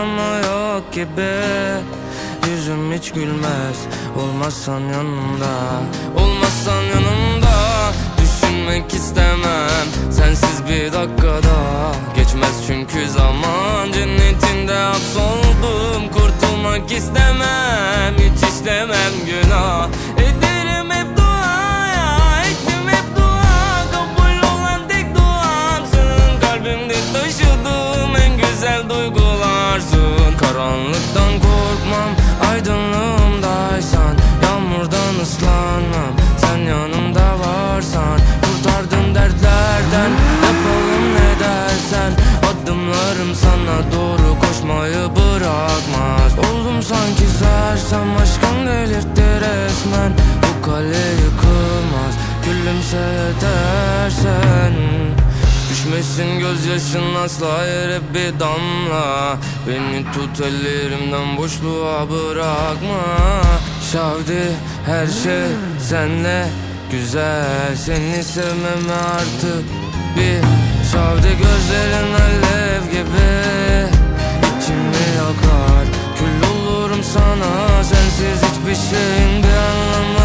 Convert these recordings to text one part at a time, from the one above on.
ama yok gibi. Yüzüm hiç gülmez. Olmazsan yanımda. Olmazsan yanımda. Düşünmek istemem. Sensiz bir dakikada. Geçmez çünkü zaman. Cennetinde hapsoldum. Kurtulmak istemem. Hiç işlemem günah resmen Bu kale yıkılmaz. Gülümse yetersen Düşmesin gözyaşın asla yere bir damla. Beni tut ellerimden boşluğa bırakma. Şavdi her şey senle güzel. Seni sevmeme artık bir Şavdi. Gözlerin alev gibi İçimi yakar. Kül olurum sana Hiçbir şeyin bir anlamı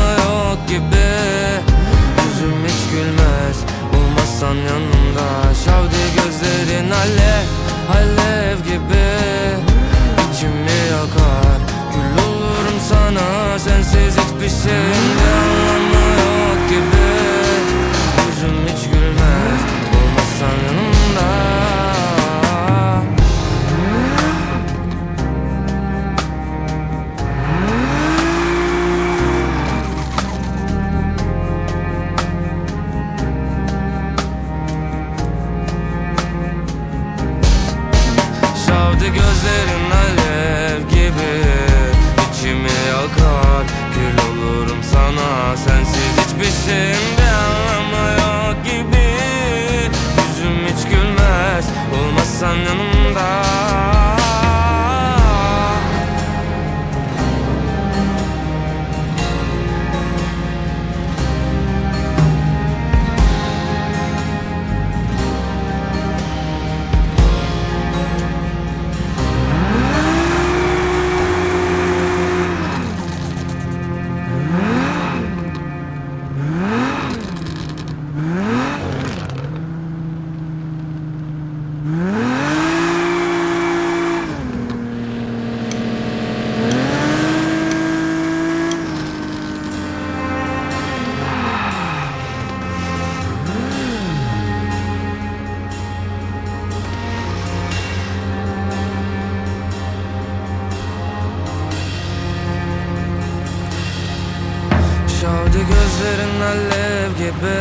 gözlerin alev gibi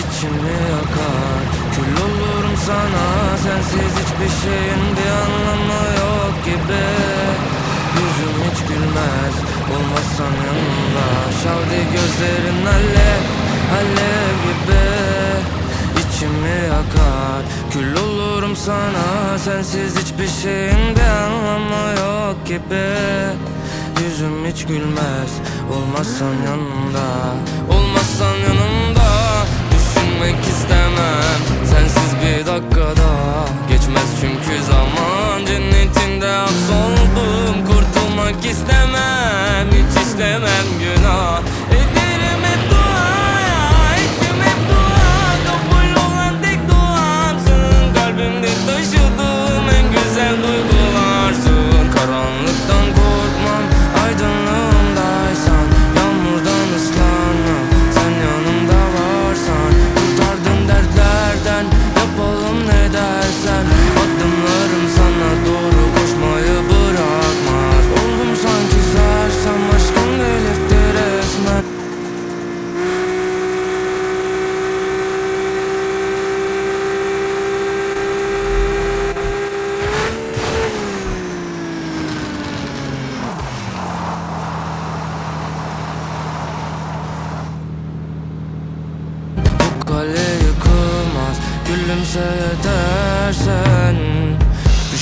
İçimi yakar. Kül olurum sana Sensiz hiçbir şeyin bir anlamı yok gibi. Yüzüm hiç gülmez Olmazsan yanımda. Şavdi gözlerin alev Alev gibi İçimi yakar. Kül olurum sana Sensiz hiçbir şeyin bir anlamı yok gibi. Yüzüm hiç gülmez Olmazsan yanımda Olmazsan yanımda. Düşünmek istemem Sensiz bir dakikada Geçmez çünkü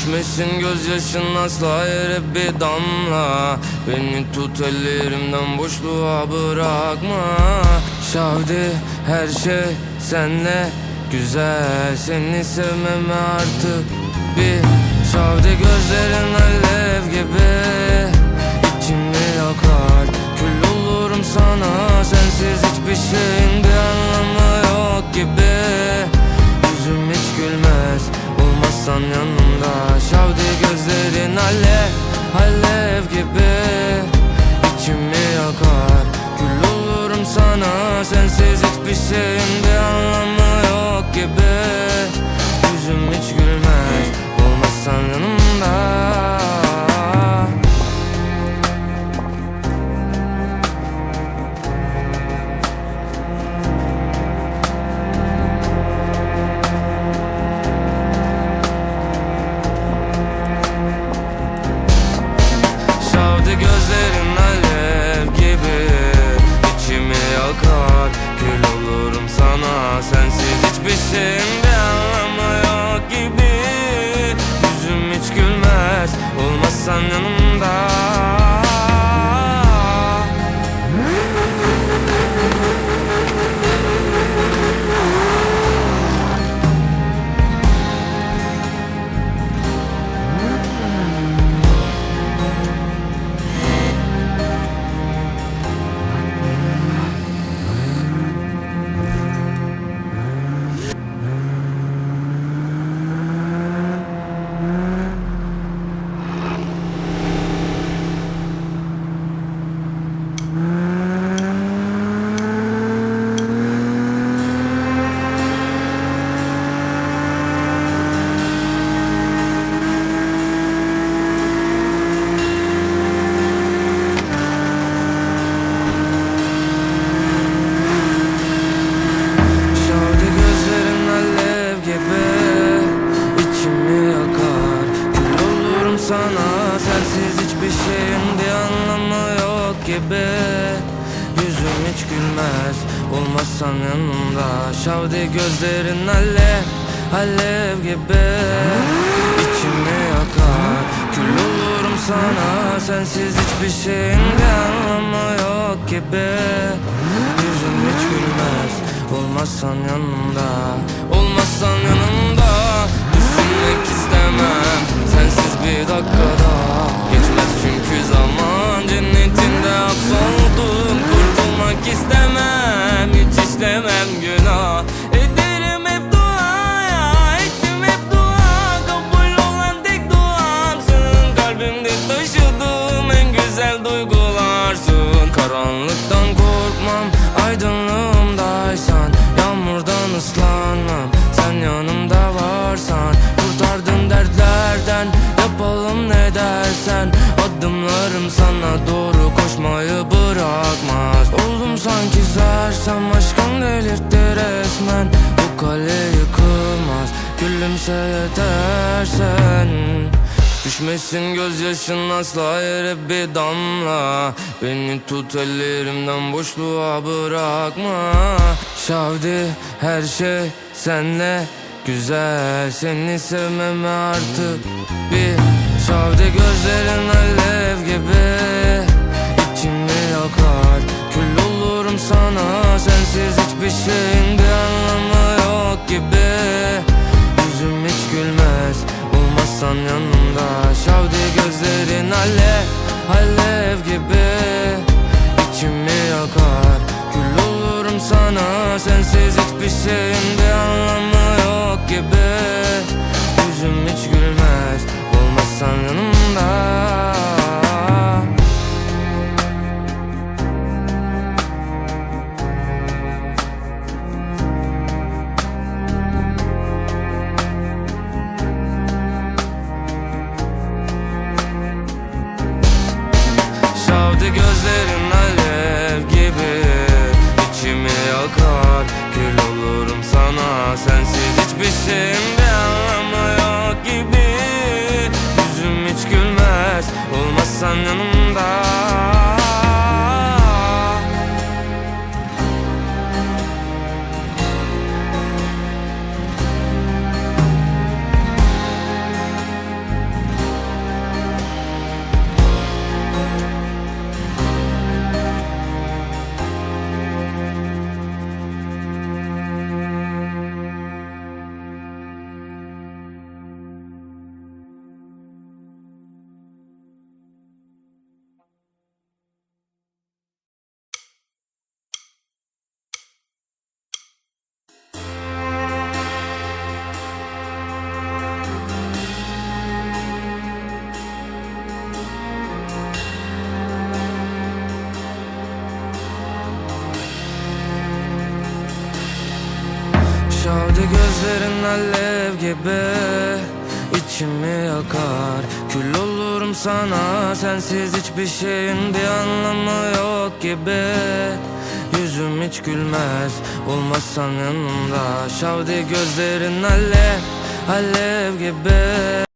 Düşmesin gözyaşın asla yere bir damla. Beni tut ellerimden boşluğa bırakma. Şavdi her şey senle güzel. Seni sevmeme artık bir Şavdi. Gözlerin alev gibi İçimi yakar. Kül olurum sana Sensiz hiçbir şeyin hiçbir Sensiz hiçbir şeyin bir anlamı yok gibi. Yüzüm hiç gülmez. Olmazsan yanımda Yüzüm hiç gülmez Olmazsan yanımda. Şavdi gözlerin alev Alev gibi. İçimi yakar Kül olurum sana. Sensiz hiçbir şeyin anlamı yok gibi. Yüzüm hiç gülmez Olmazsan yanımda. Olmazsan yanımda Düşünmek istemem. Sensiz bir dakikada Sanki sersem Aşkın delirtti resmen. Bu kale yıkılmaz Gülümse yetersen. Düşmesin gözyaşın asla yere bir damla. Beni tut ellerimden boşluğa bırakma. Şavdi her şey senle güzel. Seni sevmeme artık bir Şavdi. Gözlerin alev gibi İçimi yakar sana Sensiz hiçbir şeyin bir anlamı yok gibi. Yüzüm hiç gülmez Olmazsan yanımda. Şavdi gözlerin alev Alev gibi. İçimi yakar Kül olurum sana Sensiz hiçbir şeyin hiçbir şeyin bir anlamı yok gibi. Yüzüm hiç gülmez. Olmazsan yanımda alev gibi içimi yakar. Kül olurum sana sensiz hiçbir şeyin bir anlamı yok gibi. Yüzüm hiç gülmez olmazsan yanımda. Şavdi gözlerin alev alev gibi